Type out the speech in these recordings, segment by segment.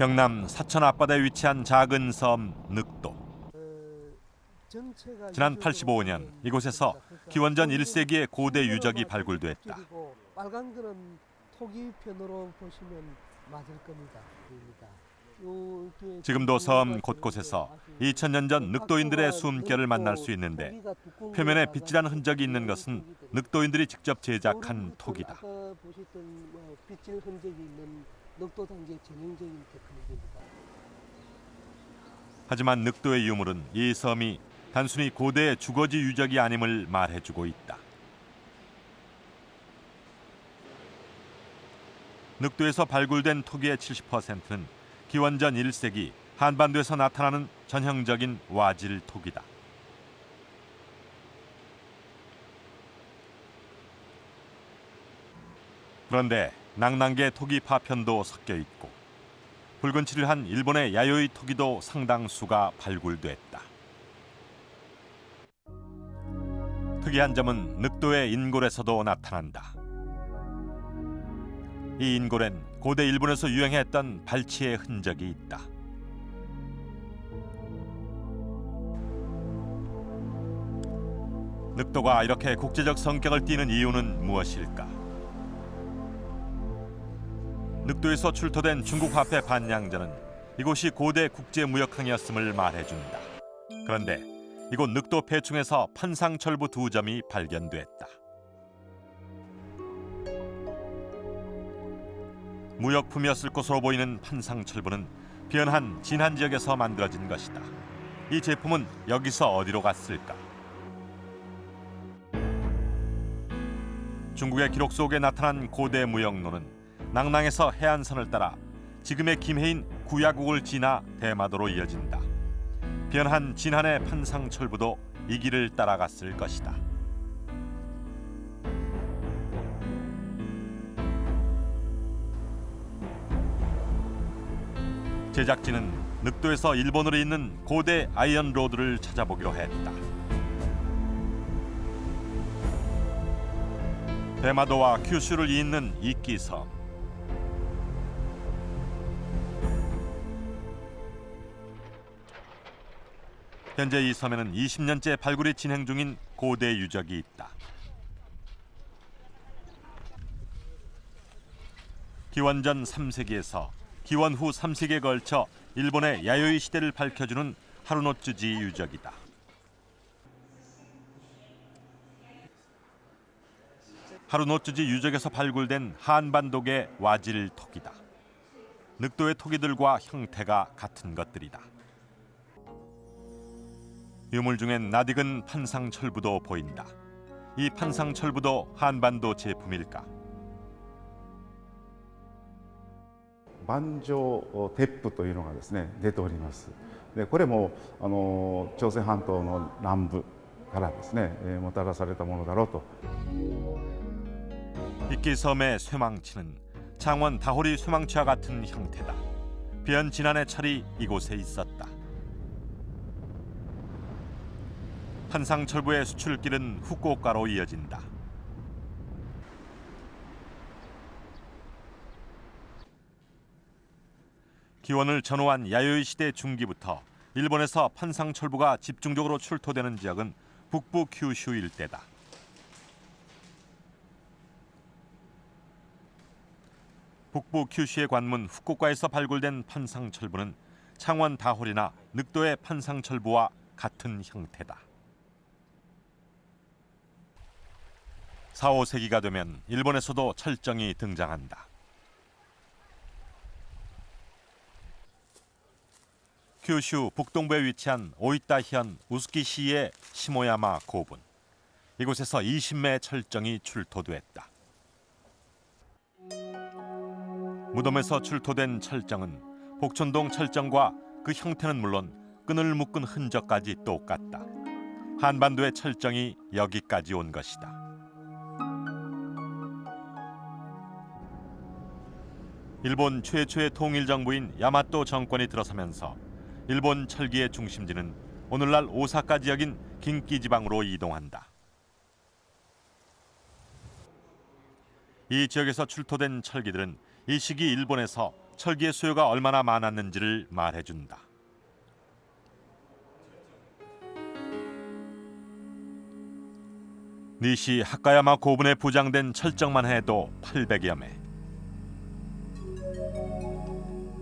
경남 사천 앞바다에 위치한 작은 섬 늑도. 지난 85년 이곳에서 기원전 1세기의 고대 유적이 발굴됐다. 빨간 거는 토기 편으로 보시면 맞을 겁니다. 지금도 섬 곳곳에서 아주 2000년 전 늑도인들의 숨결을 만날 수 있는데 표면에 빗질한 흔적이 있는 것은 늑도인들이 직접 제작한 요런 톡이다. 늑도 단계 전형적인 테크닉입니다. 하지만 늑도의 유물은 이 섬이 단순히 고대의 주거지 유적이 아님을 말해주고 있다. 늑도에서 발굴된 토기의 70%는 기원전 1세기 한반도에서 나타나는 전형적인 와질 토기다. 그런데 낭낭계 토기 파편도 섞여 있고 붉은 칠을 한 일본의 야요이 토기도 상당수가 발굴됐다. 특이한 점은 늑도의 인골에서도 나타난다. 이 인골엔 고대 일본에서 유행했던 발치의 흔적이 있다. 늑도가 이렇게 국제적 성격을 띠는 이유는 무엇일까? 늑도에서 출토된 중국 화폐 반냥전은 이곳이 고대 국제 무역항이었음을 말해준다. 그런데 이곳 늑도 폐충에서 판상철부 두 점이 발견됐다. 무역품이었을 것으로 보이는 판상철부는 변한 진한 지역에서 만들어진 것이다. 이 제품은 여기서 어디로 갔을까? 중국의 기록 속에 나타난 고대 무역로는 낭낭에서 해안선을 따라 지금의 김해인 구야국을 지나 대마도로 이어진다. 변한 진한의 판상철부도 이 길을 따라갔을 것이다. 제작진은 늑도에서 일본으로 있는 고대 아이언 로드를 찾아보기로 했다. 대마도와 큐슈를 잇는 이끼섬. 현재 이 섬에는 20년째 발굴이 진행 중인 고대 유적이 있다. 기원전 3세기에서 기원 후 3세기에 걸쳐 일본의 야요이 시대를 밝혀주는 하루노츠지 유적이다. 하루노츠지 유적에서 발굴된 한반도계 와질 토기다. 늑도의 토기들과 형태가 같은 것들이다. 유물 중엔 낯익은 판상철부도 보인다. 이 판상철부도 한반도 제품일까? 万丈鉄符というのがですね出ておりますでこれもあの朝鮮半島の南部からですね、えーもたらされたものだろうと 이끼섬의 쇠망치는 창원 다호리 쇠망치와 같은 형태다. 변 진안의 철이 이곳에 있었다. 판상철부의 수출길은 후쿠오카로 이어진다. 기원을 전후한 야요이 시대 중기부터 일본에서 판상철부가 집중적으로 출토되는 지역은 북부 큐슈 일대다. 북부 큐슈의 관문 후쿠오카에서 발굴된 판상철부는 창원 다홀이나 늑도의 판상철부와 같은 형태다. 4, 5세기가 되면 일본에서도 철정이 등장한다. 큐슈 북동부에 위치한 오이타현 우스키시의 시모야마 고분. 이곳에서 20매의 철정이 출토됐다. 무덤에서 출토된 철정은 복촌동 철정과 그 형태는 물론 끈을 묶은 흔적까지 똑같다. 한반도의 철정이 여기까지 온 것이다. 일본 최초의 통일 정부인 야마토 정권이 들어서면서 일본 철기의 중심지는 오늘날 오사카 지역인 긴키 지방으로 이동한다. 이 지역에서 출토된 철기들은 이 시기 일본에서 철기의 수요가 얼마나 많았는지를 말해준다. 니시 하카야마 고분에 부장된 철정만 해도 800여 매.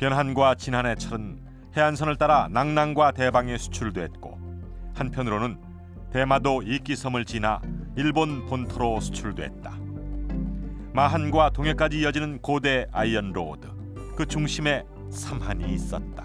변한과 진한의 철은 해안선을 따라 낭랑과 대방에 수출됐고 한편으로는 대마도 이끼섬을 지나 일본 본토로 수출됐다. 마한과 동해까지 이어지는 고대 아이언 로드 그 중심에 삼한이 있었다.